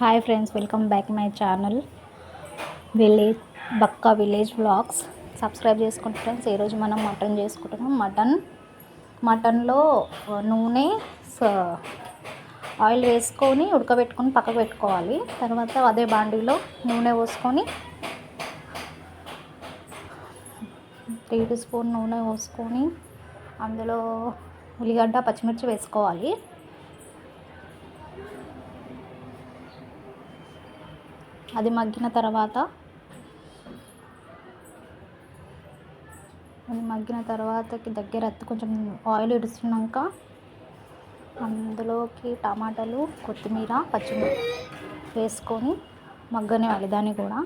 Hi friends welcome back my channel. Village Bakka village vlogs. Subscribe చేసుకుంటే friends ఈరోజు మనం mutton చేసుకుంటున్నాం మటన్. మటన్లో నూనె స- ఆయిల్ వేసుకొని ఉడకబెట్టుకొని పక్కకు పెట్టుకోవాలి. తర్వాత అదే బాండీలో నూనె పోసుకొని త్రీ టీ స్పూన్ నూనె పోసుకొని అందులో ఉల్లిగడ్డ పచ్చిమిర్చి వేసుకోవాలి. అది మగ్గిన తర్వాత అది మగ్గిన తర్వాతకి దగ్గర కొంచెం ఆయిల్ ఇడుస్తున్నాక అందులోకి టమాటాలు కొత్తిమీర పచ్చిమిర్చి వేసుకొని మగ్గనే దాన్ని కూడా.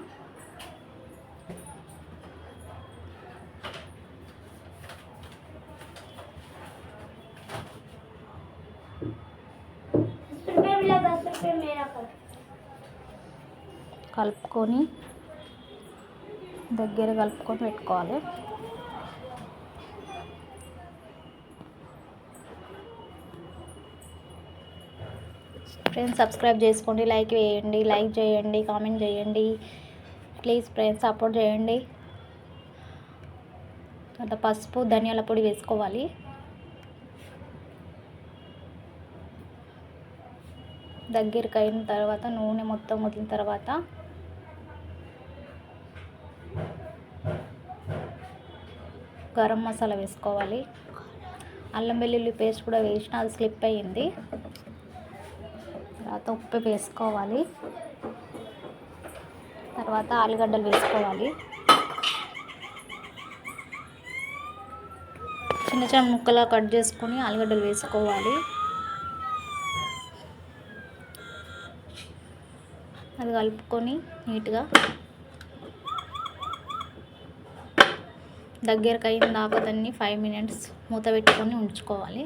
కలుపుకొని దగ్గర కలుపుకొని పెట్టుకోవాలి. ఫ్రెండ్స్ సబ్స్క్రైబ్ చేసుకోండి లైక్ వేయండి లైక్ చేయండి కామెంట్ చేయండి. ప్లీజ్ ఫ్రెండ్స్ సపోర్ట్ చేయండి. తర్వాత పసుపు ధనియాల పొడి వేసుకోవాలి. దగ్గరికి అయిన తర్వాత నూనె మొత్తం వదిలిన తర్వాత గరం మసాలా వేసుకోవాలి. అల్లం వెల్లుల్లి పేస్ట్ కూడా వేసిన అది స్లిప్ అయ్యింది. తర్వాత ఉప్పు వేసుకోవాలి. తర్వాత ఆలుగడ్డలు వేసుకోవాలి. చిన్న చిన్న ముక్కలా కట్ చేసుకొని ఆలుగడ్డలు వేసుకోవాలి. అది కలుపుకొని నీట్గా దగ్గరకు అయిన దాకా దాన్ని ఫైవ్ మినిట్స్ మూత పెట్టుకొని ఉంచుకోవాలి.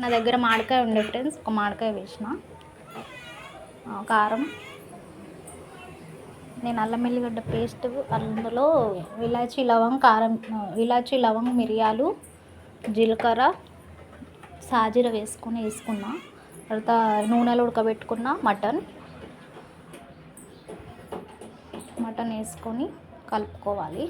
నా దగ్గర మామిడికాయ ఉండే ఫ్రెండ్స్ ఒక మామిడికాయ వేసిన. కారం. నేను అల్లం ఎల్లిగడ్డ పేస్ట్ అందులో ఇలాచీ లవంగ్ కారం ఇలాచీ లవంగ్ మిరియాలు జీలకర్ర సాజీర వేసుకొని వేసుకున్నా. తర్వాత నూనెలో ఉడకబెట్టుకున్న మటన్. మటన్ వేసుకొని కలుపుకోవాలి.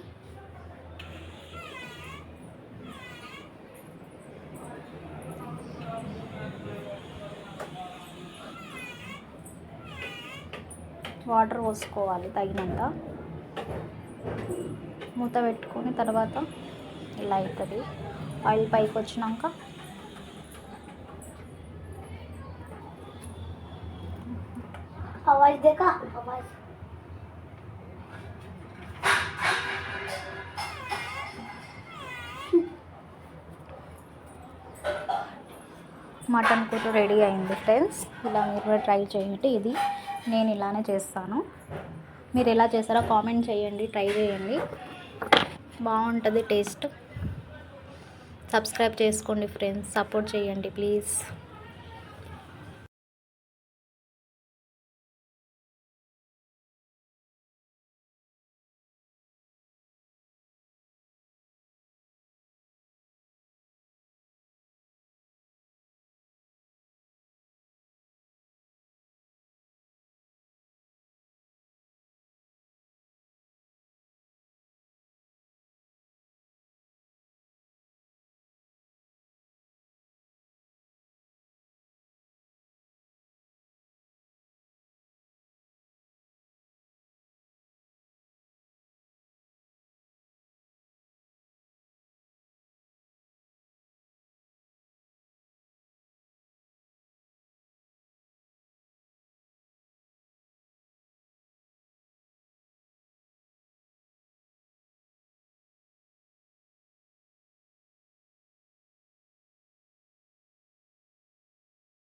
వాటర్ పోసుకోవాలి తగినంత. మూత పెట్టుకొని తర్వాత ఇలా అవుతుంది. ఆయిల్ పైకి వచ్చినాక आवाज देखा आवाज మటన్ కూర రెడీ అయింది ఫ్రెండ్స్ ఇలా మీరు కూడా ట్రై చేయండి ఇది నేను ఇలానే చేస్తాను మీరు ఎలా చేస్తారో కామెంట్ చేయండి ట్రై చేయండి బాగుంటుంది టేస్ట్ సబ్స్క్రైబ్ చేసుకోండి ఫ్రెండ్స్ సపోర్ట్ చేయండి ప్లీజ్